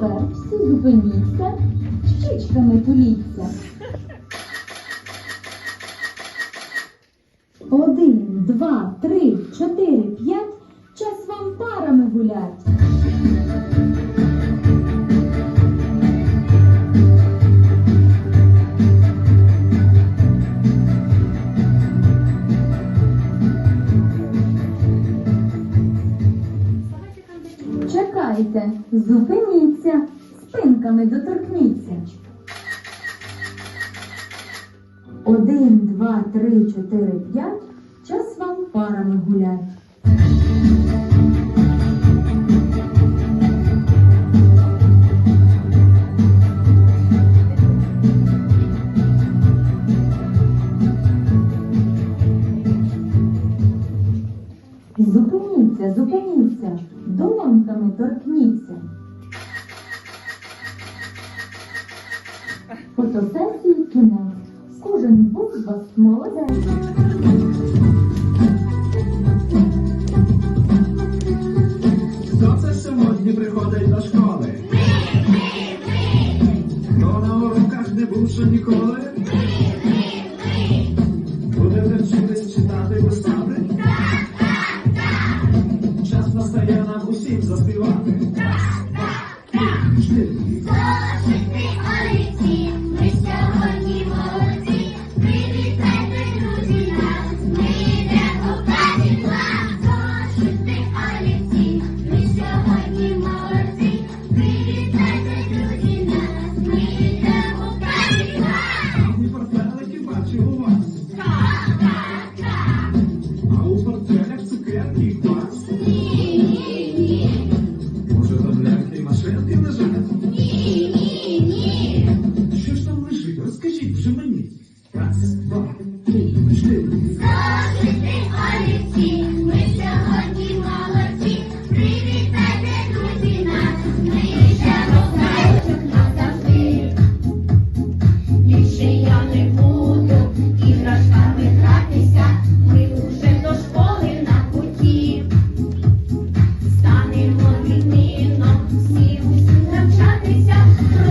Тепер всі зупиніться, щічками туліться. Один, два, три, чотири, п'ять. Час вам парами гулять. Чекайте, зупиніться, спинками доторкніться. Один, два, три, чотири, п'ять. Час вам парами гулять. Зупиніться, зупиніться, долоньками торкніться. Фотосесії кінець. Кожен був з вас молодець. Хто це сьогодні приходить до школи? Хто на уроках не був ще ніколи? Будете вчитись читати писати? Krishna.